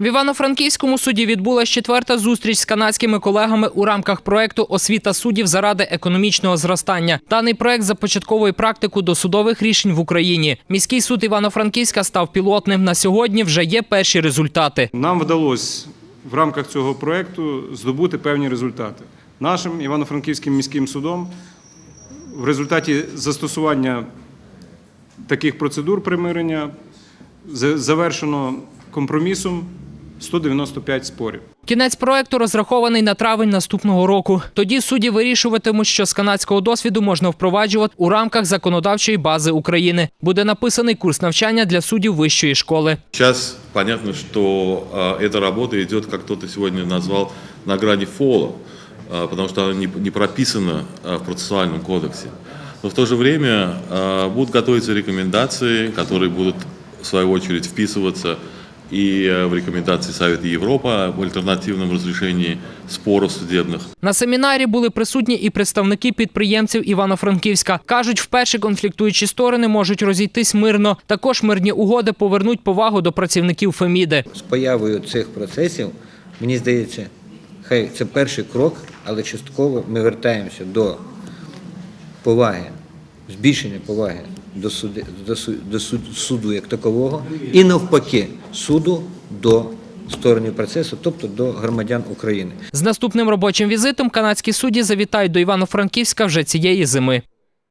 В Івано-Франківському суді відбулася четверта зустріч з канадськими колегами у рамках проекту Освіта суддів заради економічного зростання. Даний проект започатковує практику досудових рішень в Україні. Міський суд Івано-Франківська став пілотним. На сьогодні вже є перші результати. Нам вдалося в рамках цього проєкту здобути певні результати. Нашим Івано-Франківським міським судом в результаті застосування таких процедур примирення за- завершено компромісом 195 спорів. Кінець проекту розрахований на травень наступного року. Тоді судді вирішуватимуть, що з канадського досвіду можна впроваджувати у рамках законодавчої бази України. Буде написаний курс навчання для суддів вищої школи. Сейчас понятно, что э, эта работа идет, как кто-то сегодня назвал, на грани фола, э, потому что она не, не прописана э, в процессуальном кодексе. Но в то же время э, будут готовиться рекомендации, которые будут, в свою очередь, вписываться и э, в рекомендации Совета Европы в альтернативном разрешении споров судебных. На семінарі були присутні і представники підприємців Івано-Франківська. кажуть, вперше конфліктуючі сторони можуть розійтись мирно. Також мирні угоди повернуть повагу до працівників Феміди. з появою цих процесів, мені здається, хай це перший крок, але частково ми вертаємося до поваги, збільшення поваги до суду, до, су- до суд- суду як такового, і навпаки, суду до сторонів процесу, тобто до громадян України. З наступним робочим візитом канадські судді завітають до Івано-Франківська вже цієї зими.